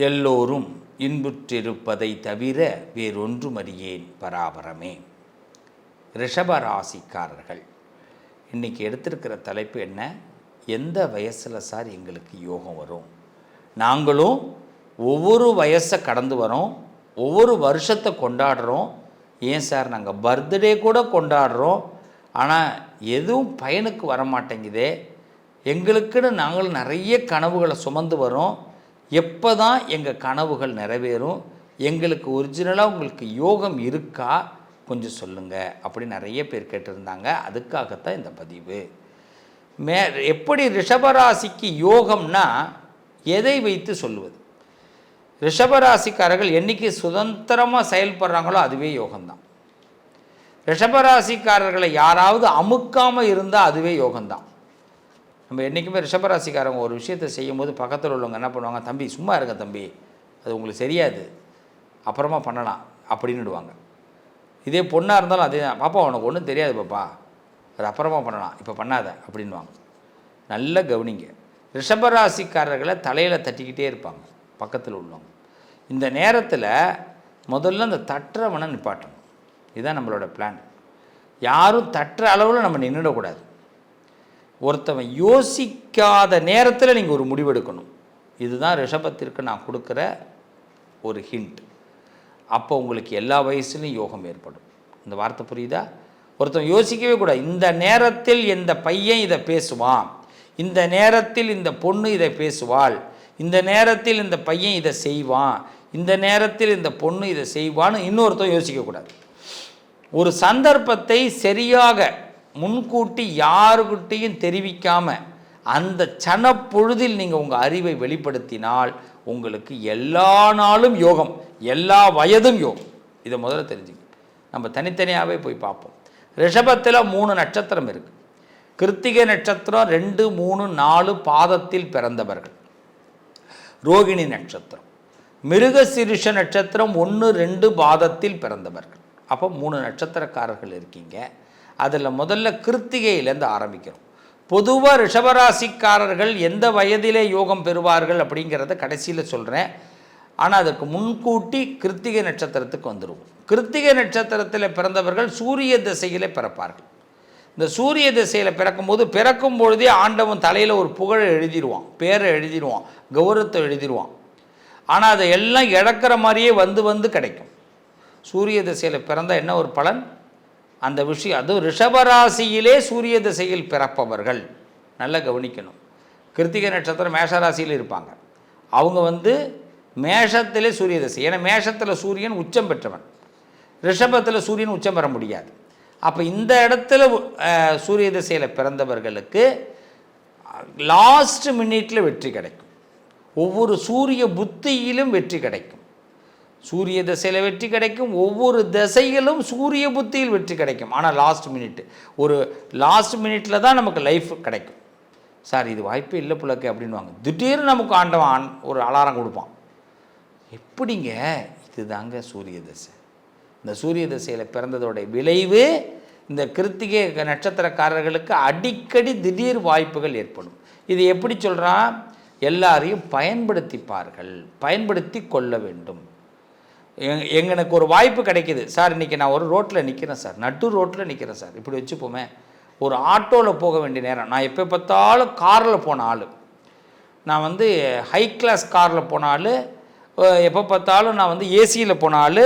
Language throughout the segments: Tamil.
எல்லோரும் இன்புற்றிருப்பதை தவிர வேறொன்றுமறியேன் பராபரமே. ரிஷபராசிக்காரர்கள் இன்றைக்கி எடுத்திருக்கிற தலைப்பு என்ன? எந்த வயசில் சார் எங்களுக்கு யோகம் வரும்? நாங்களும் ஒவ்வொரு வயசை கடந்து வரோம் ஒவ்வொரு வருஷத்தை கொண்டாடுறோம். ஏன் சார்? நாங்கள் பர்த்டே கூட கொண்டாடுறோம். ஆனால் எதுவும் பயனுக்கு வர மாட்டேங்குதே எங்களுக்குன்னு நாங்களும் நிறைய கனவுகளை சுமந்து வரோம். எப்போ தான் எங்கள் கனவுகள் நிறைவேறும் எங்களுக்கு ஒரிஜினலாக உங்களுக்கு யோகம் இருக்கா கொஞ்சம் சொல்லுங்கள் அப்படி நிறைய பேர் கேட்டிருந்தாங்க. அதுக்காகத்தான் இந்த பதிவு. மே எப்படி ரிஷபராசிக்கு யோகம்னா எதை வைத்து சொல்லுவது? ரிஷபராசிக்காரர்கள் என்னைக்கு சுதந்திரமாக செயல்படுறாங்களோ அதுவே யோகம்தான். ரிஷபராசிக்காரர்களை யாராவது அமுக்காமல் இருந்தால் அதுவே யோகம்தான். நம்ம என்றைக்குமே ரிஷபராசிக்காரங்க ஒரு விஷயத்தை செய்யும்போது பக்கத்தில் உள்ளவங்க என்ன பண்ணுவாங்க? தம்பி சும்மா இருங்க தம்பி. அது உங்களுக்கு சரியாது அப்புறமா பண்ணலாம். அப்படின்னுடுவாங்க இதே பொண்ணாக இருந்தாலும் அதே தான். பாப்பா உனக்கு ஒன்றும் தெரியாது பாப்பா. அது அப்புறமா பண்ணலாம். இப்போ பண்ணாத. அப்படின்வாங்க நல்ல கவனிங்க. ரிஷபராசிக்காரர்களை தலையில் தட்டிக்கிட்டே இருப்பாங்க. பக்கத்தில் உள்ளவங்க. இந்த நேரத்தில் முதல்ல அந்த தட்டுறவனை நிப்பாட்டணும். இதுதான் நம்மளோட பிளான் யாரும் தட்டுற அளவில் நம்ம நின்றுடக்கூடாது ஒருத்தவன் யோசிக்காத நேரத்தில் நீங்கள் ஒரு முடிவெடுக்கணும். இதுதான் ரிஷபத்திற்கு நான் கொடுக்குற ஒரு ஹிண்ட் அப்போ உங்களுக்கு எல்லா வயசுலையும் யோகம் ஏற்படும். இந்த வார்த்தை புரியுதா? ஒருத்தன் யோசிக்கவே கூடாது. இந்த நேரத்தில் இந்த பையன் இதை பேசுவான்? இந்த நேரத்தில் இந்த பொண்ணு இதை பேசுவாள்? இந்த நேரத்தில் இந்த பையன் இதை செய்வான்? இந்த நேரத்தில் இந்த பொண்ணு இதை செய்வான்னு இன்னொருத்தன் யோசிக்கக்கூடாது. ஒரு சந்தர்ப்பத்தை சரியாக முன்கூட்டி யாருக்கிட்டையும் தெரிவிக்காம அந்த சனப்பொழுதில் நீங்கள் உங்கள் அறிவை வெளிப்படுத்தினால் உங்களுக்கு எல்லா நாளும் யோகம் எல்லா வயதும் யோகம். இதை முதல்ல தெரிஞ்சுக்க நம்ம தனித்தனியாகவே போய் பார்ப்போம். ரிஷபத்தில் மூணு நட்சத்திரம் இருக்குது கிருத்திகை நட்சத்திரம் ரெண்டு மூணு நாலு பாதத்தில் பிறந்தவர்கள். ரோகிணி நட்சத்திரம். மிருகசிருஷ நட்சத்திரம் ஒன்று ரெண்டு பாதத்தில் பிறந்தவர்கள். அப்போ மூணு நட்சத்திரக்காரர்கள் இருக்கீங்க. அதில் முதல்ல கிருத்திகையிலேருந்து ஆரம்பிக்கிறோம் பொதுவாக ரிஷபராசிக்காரர்கள் எந்த வயதிலே யோகம் பெறுவார்கள் அப்படிங்கிறத கடைசியில் சொல்கிறேன் ஆனால் அதற்கு முன்கூட்டி கிருத்திகை நட்சத்திரத்துக்கு வந்துடுவோம் கிருத்திகை நட்சத்திரத்தில் பிறந்தவர்கள் சூரிய திசையிலே பிறப்பார்கள். இந்த சூரிய திசையில் பிறக்கும்போது பிறக்கும் பொழுதே ஆண்டவன் தலையில் ஒரு புகழை எழுதிடுவான் பேரை எழுதிடுவான் கௌரவத்தை எழுதிடுவான். ஆனால் அதை எல்லாம் இழக்கிற மாதிரியே வந்து வந்து கிடைக்கும். சூரிய திசையில் பிறந்தால் என்ன ஒரு பலன்? அந்த விஷயம் அதுவும் ரிஷபராசியிலே சூரிய திசையில் பிறப்பவர்கள். நல்லா கவனிக்கணும். கிருத்திகை நட்சத்திரம் மேஷராசியில் இருப்பாங்க. அவங்க வந்து மேஷத்திலே சூரிய திசை. ஏன்னா மேஷத்தில் சூரியன் உச்சம் பெற்றவன். ரிஷபத்தில் சூரியன் உச்சம் பெற முடியாது. அப்போ இந்த இடத்துல சூரிய திசையில் பிறந்தவர்களுக்கு லாஸ்ட் மினிட்டில் வெற்றி கிடைக்கும். ஒவ்வொரு சூரிய புத்தியிலும் வெற்றி கிடைக்கும். சூரிய திசையில் வெற்றி கிடைக்கும். ஒவ்வொரு திசையிலும் சூரிய புத்தியில் வெற்றி கிடைக்கும். ஆனால் லாஸ்ட் மினிட் ஒரு லாஸ்ட் மினிட்ல தான் நமக்கு லைஃப் கிடைக்கும். சார் இது வாய்ப்பே இல்லை புலக்கு அப்படின்வாங்க திடீர்னு நமக்கு ஆண்டவன் ஒரு அலாரம் கொடுப்பான். எப்படிங்க? இதுதாங்க சூரிய திசை. இந்த சூரிய திசையில் பிறந்ததோட விளைவு இந்த கிருத்திகை நட்சத்திரக்காரர்களுக்கு அடிக்கடி திடீர் வாய்ப்புகள் ஏற்படும். இது எப்படி சொல்கிறான் எல்லாரையும் பயன்படுத்திப்பார்கள். பயன்படுத்தி கொள்ள வேண்டும். எங் எங்களுக்கு ஒரு வாய்ப்பு கிடைக்கிது. சார் இன்றைக்கி நான் ஒரு ரோட்டில் நிற்கிறேன் சார். நட்டு ரோட்டில் நிற்கிறேன் சார். இப்படி வச்சுப்போமே. ஒரு ஆட்டோவில் போக வேண்டிய நேரம். நான் எப்போ பார்த்தாலும் காரில் போன ஆள். நான் வந்து ஹை கிளாஸ் காரில் போன ஆள். எப்போ பார்த்தாலும் நான் வந்து ஏசியில் போன ஆள்.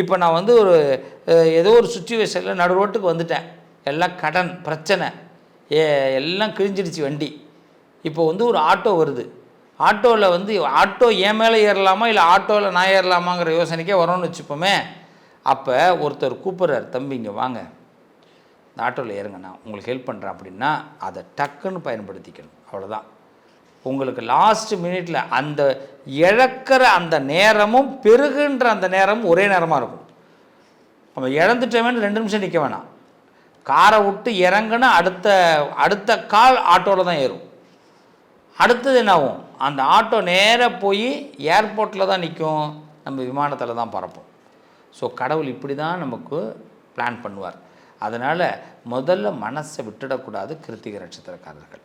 இப்போ நான் வந்து ஒரு ஏதோ ஒரு சுச்சுவேஷனில் நடு ரோட்டுக்கு வந்துட்டேன். எல்லாம் கடன் பிரச்சனை. ஏ எல்லாம் கிழிஞ்சிடுச்சு வண்டி. இப்போ வந்து ஒரு ஆட்டோ வருது. ஆட்டோவில் வந்து ஆட்டோ என் மேலே ஏறலாமா இல்லை ஆட்டோவில் நான் ஏறலாமாங்கிற யோசனைக்கே வரோன்னு வச்சுப்போமே. அப்போ ஒருத்தர் கூப்பிட்றாரு தம்பி இங்கே வாங்க. இந்த ஆட்டோவில் ஏறுங்கண்ணா உங்களுக்கு ஹெல்ப் பண்ணுறேன் அப்படின்னா அதை டக்குன்னு பயன்படுத்திக்கணும். அவ்வளோதான் உங்களுக்கு லாஸ்ட் மினிட்ல அந்த இழக்கிற அந்த நேரமும் பெருகுன்ற அந்த நேரமும் ஒரே நேரமாக இருக்கும். நம்ம இழந்துட்டோமேனு ரெண்டு நிமிஷம் நிற்க வேணாம். காரை விட்டு இறங்குனா அடுத்த அடுத்த கால் ஆட்டோவில் தான் ஏறும். அடுத்தது என்னாகும்? அந்த ஆட்டோ நேராக போய் ஏர்போர்ட்டில் தான் நிற்கும் நம்ம விமானத்தில் தான் பறப்போம். ஸோ கடவுள் இப்படி தான் நமக்கு பிளான் பண்ணுவார். அதனால் முதல்ல மனசை விட்டுடக்கூடாது கிருத்திக நட்சத்திரக்காரர்கள்.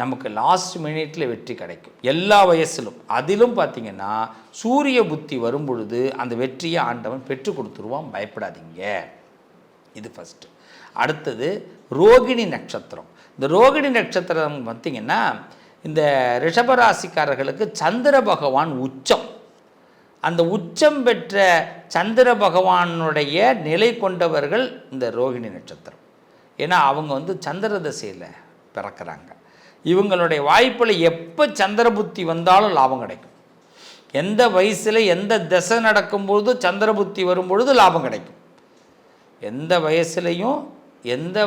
நமக்கு லாஸ்ட் மினிட்ல வெற்றி கிடைக்கும். எல்லா வயசிலும். அதிலும் பார்த்தீங்கன்னா சூரிய புத்தி வரும் பொழுது அந்த வெற்றியை ஆண்டவன் பெற்று கொடுத்துருவான். பயப்படாதீங்க. இது ஃபஸ்ட்டு அடுத்தது ரோகிணி நட்சத்திரம். இந்த ரோகிணி நட்சத்திரம் பார்த்தீங்கன்னா இந்த ரிஷபராசிக்காரர்களுக்கு சந்திர பகவான் உச்சம். அந்த உச்சம் பெற்ற சந்திர பகவானுடைய நிலை கொண்டவர்கள் இந்த ரோகிணி நட்சத்திரம். ஏன்னா அவங்க வந்து சந்திர திசையில் பிறக்கிறாங்க. இவங்களுடைய வாய்ப்பில் எப்போ சந்திர புத்தி வந்தாலும் லாபம் கிடைக்கும். எந்த வயசில் எந்த திசை நடக்கும்போது சந்திர புத்தி வரும்பொழுது லாபம் கிடைக்கும். எந்த வயசுலையும் எந்த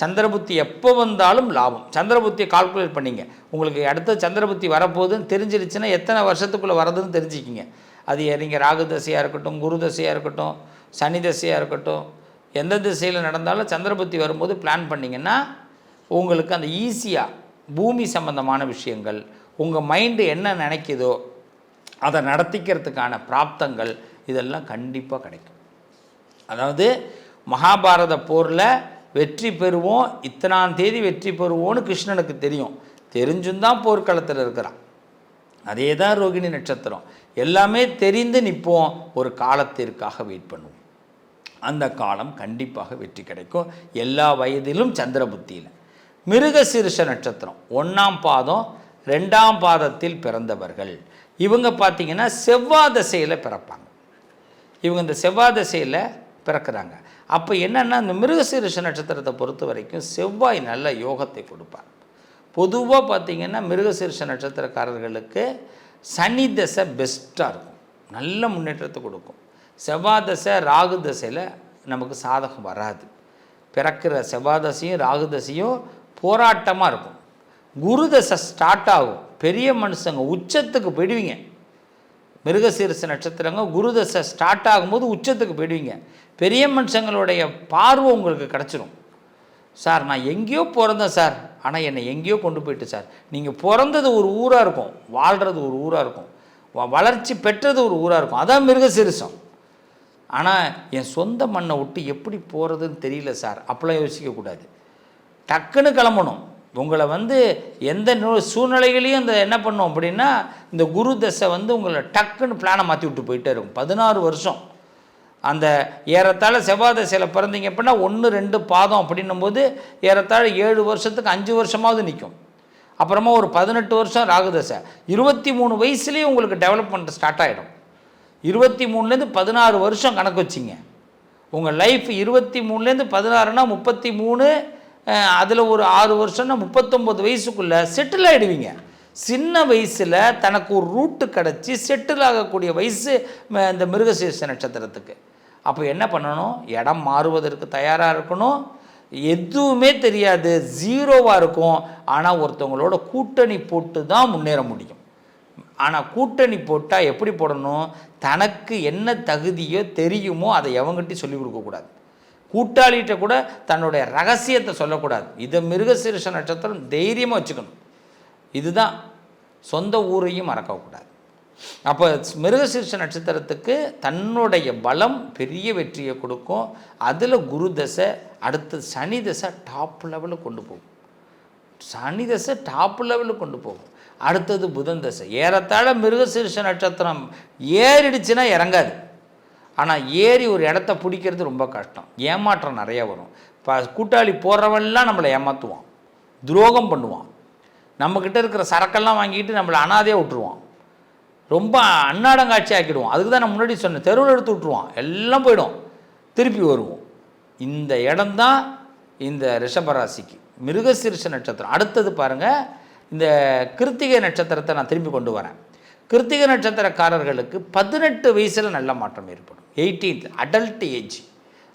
சந்திரபுத்தி எப்போ வந்தாலும் லாபம். சந்திரபுத்தியை கால்குலேட் பண்ணிங்க. உங்களுக்கு அடுத்த சந்திரபுத்தி வரப்போகுதுன்னு தெரிஞ்சிருச்சுன்னா எத்தனை வருஷத்துக்குள்ளே வரதுன்னு தெரிஞ்சுக்கிங்க. அது நீங்கள் ராகு தசையாக இருக்கட்டும் குரு தசையாக இருக்கட்டும் சனி தசையாக இருக்கட்டும் எந்த திசையில் நடந்தாலும் சந்திரபுத்தி வரும்போது பிளான் பண்ணிங்கன்னா உங்களுக்கு அந்த ஈஸியாக பூமி சம்பந்தமான விஷயங்கள் உங்கள் மைண்டு என்ன நினைக்குதோ அதை நடத்திக்கிறதுக்கான பிராப்தங்கள் இதெல்லாம் கண்டிப்பாக கிடைக்கும். அதாவது மகாபாரத போரில் வெற்றி பெறுவோம். இத்தனாம் தேதி வெற்றி பெறுவோன்னு கிருஷ்ணனுக்கு தெரியும். தெரிஞ்சும் தான் போர்க்களத்தில் இருக்கிறான். அதே தான் ரோகிணி நட்சத்திரம். எல்லாமே தெரிந்து நிற்போம். ஒரு காலத்திற்காக வெயிட் பண்ணுவோம். அந்த காலம் கண்டிப்பாக வெற்றி கிடைக்கும். எல்லா வயதிலும் சந்திர புத்தியில். மிருகசீரிஷ நட்சத்திரம். ஒன்றாம் பாதம் ரெண்டாம் பாதத்தில் பிறந்தவர்கள். இவங்க பார்த்தீங்கன்னா செவ்வாய் திசையில் பிறப்பாங்க. இவங்க இந்த செவ்வாய் திசையில் பிறக்கிறாங்க. அப்போ என்னென்னா இந்த மிருகசீரிஷ நட்சத்திரத்தை பொறுத்த வரைக்கும் செவ்வாய் நல்ல யோகத்தை கொடுப்பார். பொதுவாக பார்த்திங்கன்னா மிருகசீரிஷ நட்சத்திரக்காரர்களுக்கு சனி தசை பெஸ்ட்டாக இருக்கும். நல்ல முன்னேற்றத்தை கொடுக்கும். செவ்வாய் தசை ராகு தசையில் நமக்கு சாதகம் வராது. பிறக்கிற செவ்வாய் தசையும் ராகு தசையும் போராட்டமாக இருக்கும். குரு தசை ஸ்டார்ட் ஆகும். பெரிய மனுஷங்க உச்சத்துக்கு போயிடுவீங்க. மிருகசீரிச நட்சத்திரங்க குரு தசை ஸ்டார்ட் ஆகும்போது உச்சத்துக்கு போயிடுவீங்க. பெரிய மனுஷங்களுடைய பார்வை உங்களுக்கு கிடச்சிரும். சார் நான் எங்கேயோ பிறந்தேன் சார். ஆனால் என்னை எங்கேயோ கொண்டு போயிட்டு சார். நீங்கள் பிறந்தது ஒரு ஊராக இருக்கும். வாழ்கிறது ஒரு ஊராக இருக்கும். வ- வளர்ச்சி பெற்றது ஒரு ஊராக இருக்கும். அதான் மிருகசீரிசம். ஆனால் என் சொந்த மண்ணை விட்டு எப்படி போகிறதுன்னு தெரியல சார். அப்போலாம் யோசிக்கக்கூடாது டக்குன்னு கிளம்பணும். உங்களை வந்து எந்த நூ- சூழ்நிலைகளையும் இந்த என்ன பண்ணும் அப்படின்னா இந்த குரு தசை வந்து உங்களை டக்குன்னு பிளானை மாற்றி விட்டு போயிட்டே இருக்கும். பதினாறு வருஷம். அந்த ஏறத்தாழ செவ்வாதசையில் பிறந்தீங்க அப்படின்னா ஒன்று ரெண்டு பாதம் அப்படின்னும்போது ஏறத்தாழ ஏழு வருஷத்துக்கு அஞ்சு வருஷமாவது நிற்கும் அப்புறமா ஒரு பதினெட்டு வருஷம் ராகுதசை இருபத்தி மூணு வயசுலேயே உங்களுக்கு டெவலப்மெண்ட் ஸ்டார்ட் ஆகிடும் இருபத்தி மூணுலேருந்து பதினாறு வருஷம் கணக்கு வச்சிங்க. உங்கள் லைஃப் இருபத்தி மூணுலேருந்து பதினாறுனா முப்பத்தி மூணு அதில் ஒரு ஆறு வருஷம்னா முப்பத்தொம்பது வயசுக்குள்ளே செட்டில் ஆகிடுவீங்க சின்ன வயசில் தனக்கு ஒரு ரூட்டு கிடச்சி செட்டில் ஆகக்கூடிய வயசு ம, இந்த மிருகசீர்ஷ நட்சத்திரத்துக்கு. அப்போ என்ன பண்ணணும்? இடம் மாறுவதற்கு தயாராக இருக்கணும். எதுவுமே தெரியாது. ஜீரோவாக இருக்கும். ஆனால் ஒருத்தவங்களோட கூட்டணி போட்டு தான் முன்னேற முடியும். ஆனால் கூட்டணி போட்டால் எப்படி போடணும்? தனக்கு என்ன தகுதியோ தெரியுமோ அதை எவங்கிட்டையும் சொல்லிக் கொடுக்கக்கூடாது கூட்டாளிகிட்ட கூட தன்னுடைய ரகசியத்தை சொல்லக்கூடாது. இதை மிருகசீரிஷ நட்சத்திரம் தைரியமாக வச்சுக்கணும். இதுதான். சொந்த ஊரையும் மறக்கக்கூடாது அப்போ மிருகசீர்ஷ நட்சத்திரத்துக்கு தன்னுடைய பலம் பெரிய வெற்றியை கொடுக்கும். அதில் குரு தசை அடுத்து சனி தசை டாப் லெவலில் கொண்டு போகும். சனி தசை டாப் லெவலுக்கு கொண்டு போகும். அடுத்தது புதன் தசை. ஏறத்தாழ மிருகசீர்ஷ நட்சத்திரம் ஏறிடுச்சுன்னா இறங்காது. ஆனால் ஏறி ஒரு இடத்த பிடிக்கிறது ரொம்ப கஷ்டம். ஏமாற்றம் நிறையா வரும். இப்போ கூட்டாளி போடுறவன்லாம் நம்மளை ஏமாற்றுவான் துரோகம் பண்ணுவான். நம்மக்கிட்ட இருக்கிற சரக்கெல்லாம் வாங்கிட்டு நம்மளை அனாதையாக விட்டுருவான். ரொம்ப அன்னாடங்காட்சி ஆக்கிடுவோம் அதுக்கு தான் நான் முன்னாடி சொன்னேன் தெருவில் எடுத்து விட்ருவான் எல்லாம் போயிடும். திருப்பி வருவோம். இந்த இடம்தான் இந்த ரிஷபராசிக்கு. மிருகசீரிஷ நட்சத்திரம். அடுத்தது பாருங்கள் இந்த கிருத்திகை நட்சத்திரத்தை நான் திரும்பி கொண்டு வரேன். கிருத்திகை நட்சத்திரக்காரர்களுக்கு பதினெட்டு வயசில் நல்ல மாற்றம் ஏற்படும். எயிட்டீன்த் அடல்ட் ஏஜ்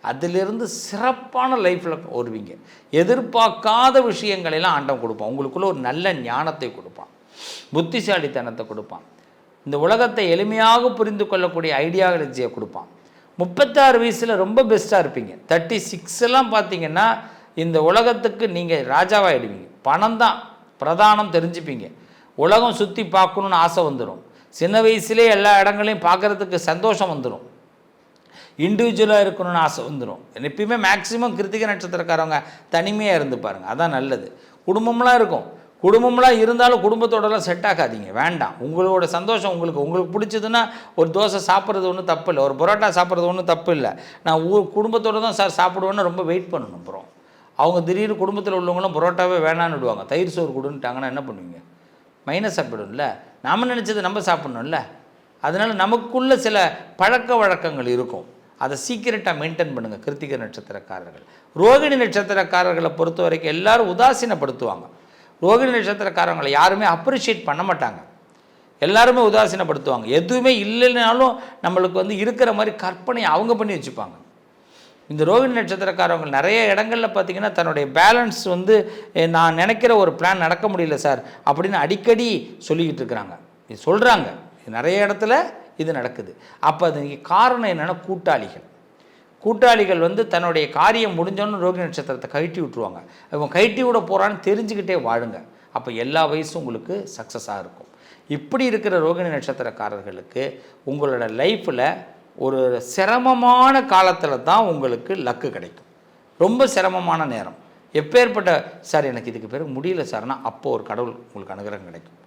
அதிலிருந்து சிறப்பான லைஃப்பில் வருவீங்க எதிர்பார்க்காத விஷயங்களெல்லாம் ஆண்டம் கொடுப்பான். உங்களுக்குள்ள ஒரு நல்ல ஞானத்தை கொடுப்பான். புத்திசாலித்தனத்தை கொடுப்பான். இந்த உலகத்தை எளிமையாக புரிந்து கொள்ளக்கூடிய ஐடியாலஜியை கொடுப்பான். முப்பத்தாறு வயசில் ரொம்ப பெஸ்ட்டாக இருப்பீங்க. தேர்ட்டி சிக்ஸ் எல்லாம் பார்த்தீங்கன்னா இந்த உலகத்துக்கு நீங்கள் ராஜாவாகிடுவீங்க பணம் தான் பிரதானம் தெரிஞ்சுப்பீங்க. உலகம் சுற்றி பார்க்கணுன்னு ஆசை வந்துடும் சின்ன வயசுலே எல்லா இடங்களையும் பார்க்குறதுக்கு சந்தோஷம் வந்துடும் இண்டிவிஜுவலாக இருக்கணும்னு ஆசை வந்துடும் எப்பயுமே மேக்ஸிமம் கிருத்திகை நட்சத்திரக்காரவங்க தனிமையாக இருந்து பாருங்கள் அதான் நல்லது. குடும்பம்லாம் இருக்கும். குடும்பம்லாம் இருந்தாலும் குடும்பத்தோடலாம் செட் ஆகாதீங்க. வேண்டாம். உங்களோட சந்தோஷம் உங்களுக்கு. உங்களுக்கு பிடிச்சதுன்னா ஒரு தோசை சாப்பிட்றது ஒன்றும் தப்பு இல்லை. ஒரு பரோட்டா சாப்பிட்றது ஒன்றும் தப்பு இல்லை. நான் ஊர் குடும்பத்தோடு தான் சார் சாப்பிடுவேன்னு ரொம்ப வெயிட் பண்ணணும் அப்புறம் அவங்க திடீர்னு குடும்பத்தில் உள்ளவங்களும் பரோட்டாவே வேணான்னு விடுவாங்க. தயிர் சோறு கொடுன்ட்டாங்கன்னா என்ன பண்ணுவீங்க? மைனஸ் சாப்பிடும்ல நாம் நினச்சது நம்ம சாப்பிட்ணும்ல. அதனால் நமக்குள்ள சில பழக்க வழக்கங்கள் இருக்கும். அதை சீக்கிரட்டாக மெயின்டைன் பண்ணுங்கள் கிருத்திக நட்சத்திரக்காரர்கள். ரோகிணி நட்சத்திரக்காரர்களை பொறுத்த வரைக்கும் எல்லாரும் உதாசீனப்படுத்துவாங்க. ரோகிணி நட்சத்திரக்காரங்களை யாருமே அப்ரிஷியேட் பண்ண மாட்டாங்க. எல்லாருமே உதாசீனப்படுத்துவாங்க. எதுவுமே இல்லைனாலும் நம்மளுக்கு வந்து இருக்கிற மாதிரி கற்பனை அவங்க பண்ணி வச்சுப்பாங்க. இந்த ரோகிணி நட்சத்திரக்காரவங்க நிறைய இடங்களில் பார்த்தீங்கன்னா தன்னுடைய பேலன்ஸ் வந்து நான் நினைக்கிற ஒரு பிளான் நடக்க முடியல சார் அப்படின்னு அடிக்கடி சொல்லிக்கிட்டு இருக்கிறாங்க. இது சொல்கிறாங்க நிறைய இடத்துல இது நடக்குது. அப்போ அது காரணம் என்னென்னா கூட்டாளிகள். கூட்டாளிகள் வந்து தன்னுடைய காரியம் முடிஞ்சோன்னு ரோகிணி நட்சத்திரத்தை கழட்டி விட்ருவாங்க இவன் கழட்டி விட போகிறான்னு தெரிஞ்சுக்கிட்டே வாழுங்க. அப்போ எல்லா வயசும் உங்களுக்கு சக்ஸஸாக இருக்கும். இப்படி இருக்கிற ரோகிணி நட்சத்திரக்காரர்களுக்கு உங்களோட லைஃப்பில் ஒரு சிரமமான காலத்தில் தான் உங்களுக்கு லக்கு கிடைக்கும். ரொம்ப சிரமமான நேரம். எப்பேற்பட்ட சார் எனக்கு இதுக்கு பிறகு முடியல சார்னா அப்போ ஒரு கடவுள் உங்களுக்கு அனுகிரகம் கிடைக்கும்.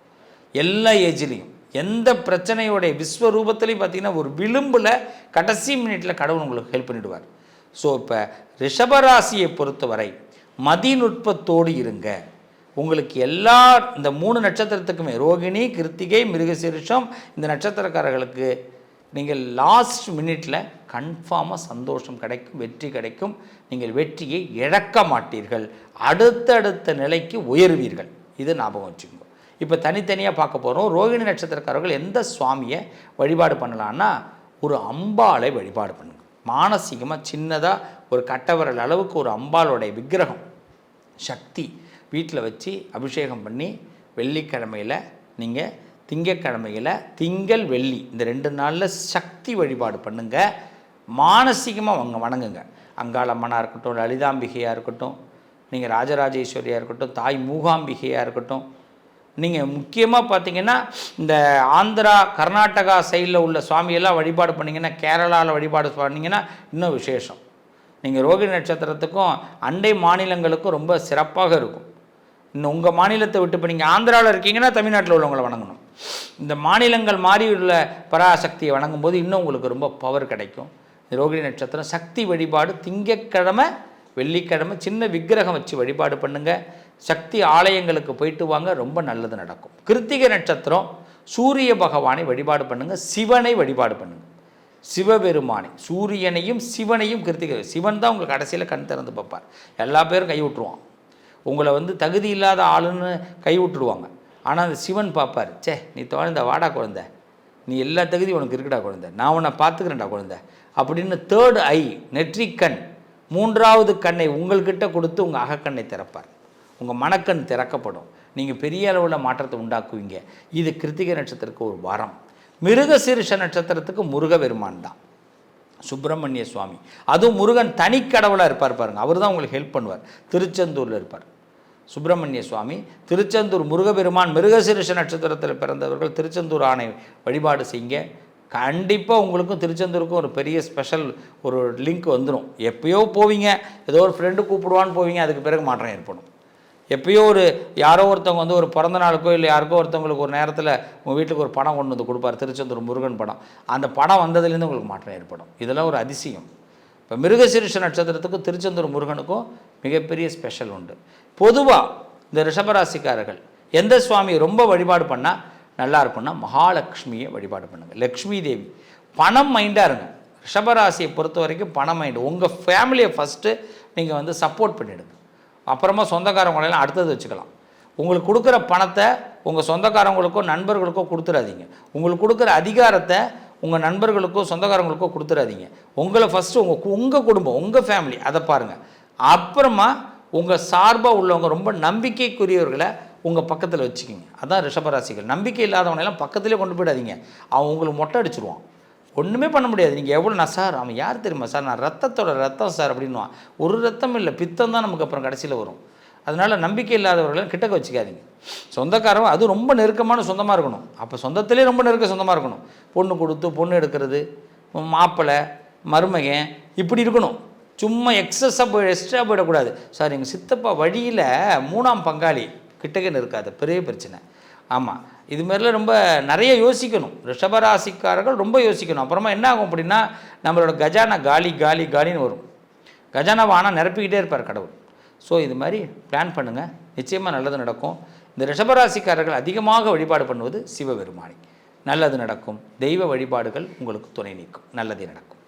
எல்லா ஏஜ்லேயும் எந்த பிரச்சனையோடைய விஸ்வரூபத்துலேயும் பார்த்தீங்கன்னா ஒரு விளிம்பில் கடைசி மினிட்ல கடவுள் உங்களுக்கு ஹெல்ப் பண்ணிடுவார். ஸோ இப்போ ரிஷபராசியை பொறுத்தவரை மதிநுட்பத்தோடு இருங்க. உங்களுக்கு எல்லா இந்த மூணு நட்சத்திரத்துக்குமே ரோகிணி கிருத்திகை மிருகசீரிஷம் இந்த நட்சத்திரக்காரர்களுக்கு நீங்கள் லாஸ்ட் மினிட்ல கன்ஃபார்மாக சந்தோஷம் கிடைக்கும் வெற்றி கிடைக்கும். நீங்கள் வெற்றியை இழக்க மாட்டீர்கள். அடுத்தடுத்த நிலைக்கு உயர்வீர்கள். இது ஞாபகம் வச்சுக்கோங்க. இப்போ தனித்தனியாக பார்க்க போகிறோம் ரோகிணி நட்சத்திரக்காரர்கள் எந்த சுவாமியை வழிபாடு பண்ணலான்னா ஒரு அம்பாளை வழிபாடு பண்ணுங்க. மானசீகமாக சின்னதாக ஒரு கட்டவரல் அளவுக்கு ஒரு அம்பாளுடைய விக்கிரகம் சக்தி வீட்டில் வச்சு அபிஷேகம் பண்ணி வெள்ளிக்கிழமையில் நீங்கள் திங்கக்கிழமையில் திங்கள் வெள்ளி இந்த ரெண்டு நாளில் சக்தி வழிபாடு பண்ணுங்கள் மானசீகமாக அவங்க வணங்குங்க. அங்காளம்மனாக இருக்கட்டும் லலிதாம்பிகையாக இருக்கட்டும் நீங்கள் ராஜராஜேஸ்வரியாக இருக்கட்டும் தாய் மூகாம்பிகையாக இருக்கட்டும் நீங்கள் முக்கியமாக பார்த்தீங்கன்னா இந்த ஆந்திரா கர்நாடகா சைடில் உள்ள சுவாமியெல்லாம் வழிபாடு பண்ணிங்கன்னா கேரளாவில் வழிபாடு பண்ணிங்கன்னா இன்னும் விசேஷம். நீங்கள் ரோகிணி நட்சத்திரத்துக்கும் அண்டை மாநிலங்களுக்கும் ரொம்ப சிறப்பாக இருக்கும். இன்னும் உங்கள் மாநிலத்தை விட்டு இப்போ நீங்கள் ஆந்திராவில் இருக்கீங்கன்னா தமிழ்நாட்டில் உள்ளவங்களை வணங்கணும். இந்த மாநிலங்கள் மாறி உள்ள பராசக்தியை வணங்கும்போது இன்னும் உங்களுக்கு ரொம்ப பவர் கிடைக்கும். இந்த ரோகிணி நட்சத்திரம் சக்தி வழிபாடு திங்கக்கிழமை வெள்ளிக்கிழமை சின்ன விக்கிரகம் வச்சு வழிபாடு பண்ணுங்கள் சக்தி ஆலயங்களுக்கு போயிட்டு வாங்க ரொம்ப நல்லது நடக்கும். கிருத்திகை நட்சத்திரம் சூரிய பகவானை வழிபாடு பண்ணுங்கள் சிவனை வழிபாடு பண்ணுங்கள் சிவபெருமானை சூரியனையும் சிவனையும் கிருத்திகை சிவன் தான் உங்களுக்கு கடைசியில் கண் திறந்து பார்ப்பார். எல்லா பேரும் கை விட்டுருவான். உங்களை வந்து தகுதி இல்லாத ஆளுன்னு கை விட்டுருவாங்க ஆனால் அந்த சிவன் பார்ப்பார் ச்சே நீ குழந்த வாடா குழந்தை. நீ எல்லா தகுதியும் உனக்கு இருக்குடா குழந்தை. நான் உன்னை பார்த்துக்கிறேன்டா குழந்தை. அப்படின்னு தேர்டு ஐ நெற்றிக்கண் மூன்றாவது கண்ணை உங்கள்கிட்ட கொடுத்து உங்கள் அகக்கண்ணை திறப்பார். உங்கள் மனக்கண் திறக்கப்படும். நீங்கள் பெரிய அளவில் மாற்றத்தை உண்டாக்குவீங்க. இது கிருத்திகை நட்சத்திரத்துக்கு ஒரு வரம். மிருகசீரிஷ நட்சத்திரத்துக்கு முருகபெருமான் தான். சுப்பிரமணிய சுவாமி. அதுவும் முருகன் தனிக்கடவுளாக இருப்பார் பாருங்கள் அவர் தான் உங்களுக்கு ஹெல்ப் பண்ணுவார். திருச்செந்தூரில் இருப்பார். சுப்பிரமணிய சுவாமி திருச்செந்தூர் முருகபெருமான் மிருகசீரிஷ நட்சத்திரத்தில் பிறந்தவர்கள் திருச்செந்தூர் ஆணை வழிபாடு செய்யுங்க. கண்டிப்பாக உங்களுக்கும் திருச்செந்தூருக்கும் ஒரு பெரிய ஸ்பெஷல் ஒரு லிங்க் வந்துடும் எப்பயோ போவீங்க. ஏதோ ஒரு ஃப்ரெண்டு கூப்பிடுவான்னு போவீங்க. அதுக்கு பிறகு மாற்றம் ஏற்படும். எப்பயோ ஒரு யாரோ ஒருத்தவங்க வந்து ஒரு பிறந்த நாளுக்கோ இல்லை யாருக்கோ ஒருத்தவங்களுக்கு ஒரு நேரத்தில் உங்கள் வீட்டுக்கு ஒரு படம் கொண்டு வந்து கொடுப்பார். திருச்செந்தூர் முருகன் படம். அந்த படம் வந்ததுலேருந்து உங்களுக்கு மாற்றம் ஏற்படும். இதெல்லாம் ஒரு அதிசயம். இப்போ மிருகசீரிஷ நட்சத்திரத்துக்கும் திருச்செந்தூர் முருகனுக்கும் மிகப்பெரிய ஸ்பெஷல் உண்டு. பொதுவாக இந்த ரிஷபராசிக்காரர்கள் எந்த சுவாமி ரொம்ப வழிபாடு பண்ணால் நல்லா இருக்கும்னா மகாலட்சுமியை வழிபாடு பண்ணுங்கள் லக்ஷ்மி தேவி. பணம் மைண்டாக இருங்க. ரிஷபராசியை பொறுத்த வரைக்கும் பணம் மைண்டு உங்கள் ஃபேமிலியை ஃபஸ்ட்டு நீங்கள் வந்து சப்போர்ட் பண்ணிவிடுங்க அப்புறமா சொந்தக்காரங்களெல்லாம் அடுத்தது வச்சுக்கலாம். உங்களுக்கு கொடுக்குற பணத்தை உங்கள் சொந்தக்காரங்களுக்கோ நண்பர்களுக்கோ கொடுத்துடாதீங்க உங்களுக்கு கொடுக்குற அதிகாரத்தை உங்கள் நண்பர்களுக்கோ சொந்தக்காரங்களுக்கோ கொடுத்துடாதீங்க உங்களை ஃபஸ்ட்டு உங்கள் உங்கள் குடும்பம் உங்கள் ஃபேமிலி அதை பாருங்கள் அப்புறமா உங்கள் சார்பாக உள்ளவங்க ரொம்ப நம்பிக்கைக்குரியவர்களை உங்கள் பக்கத்தில் வச்சுக்கிங்க. அதான் ரிஷபராசிகள். நம்பிக்கை இல்லாதவனையெல்லாம் பக்கத்துலேயே கொண்டு போயிடாதீங்க. அவன் உங்களுக்கு மொட்டை அடிச்சிருவான். ஒன்றுமே பண்ண முடியாது. நீங்கள் எவ்வளோ நான் சார் அவன் யார் தெரியுமா சார்? நான் ரத்தத்தோட ரத்தம் சார் அப்படின்னுவான். ஒரு ரத்தம் இல்லை பித்தம் தான் நமக்கு அப்புறம் கடைசியில் வரும். அதனால் நம்பிக்கை இல்லாதவர்களை கிட்டக்க வச்சுக்காதீங்க. சொந்தக்காரன் அது ரொம்ப நெருக்கமான சொந்தமாக இருக்கணும். அப்போ சொந்தத்திலே ரொம்ப நெருக்க சொந்தமாக இருக்கணும். பொண்ணு கொடுத்து பொண்ணு எடுக்கிறது மாப்பிள்ளை மருமகன் இப்படி இருக்கணும். சும்மா எக்ஸஸாக போய் எக்ஸ்ட்ரா போயிடக்கூடாது. சார் எங்கள் சித்தப்பா வழியில் மூணாம் பங்காளி கிட்டக்கன்னு இருக்காது. பெரிய பிரச்சனை. ஆமாம் இது மாதிரிலாம் ரொம்ப நிறைய யோசிக்கணும். ரிஷபராசிக்காரர்கள் ரொம்ப யோசிக்கணும். அப்புறமா என்ன ஆகும் அப்படின்னா நம்மளோட கஜானா காலி காலி காலின்னு வரும். கஜானாவை ஆனால் நிரப்பிக்கிட்டே இருப்பார் கடவுள். ஸோ இது மாதிரி பிளான் பண்ணுங்கள் நிச்சயமாக நல்லது நடக்கும். இந்த ரிஷபராசிக்காரர்கள் அதிகமாக வழிபாடு பண்ணுவது சிவபெருமானி. நல்லது நடக்கும். தெய்வ வழிபாடுகள் உங்களுக்கு துணை நீக்கும் நல்லதே நடக்கும்.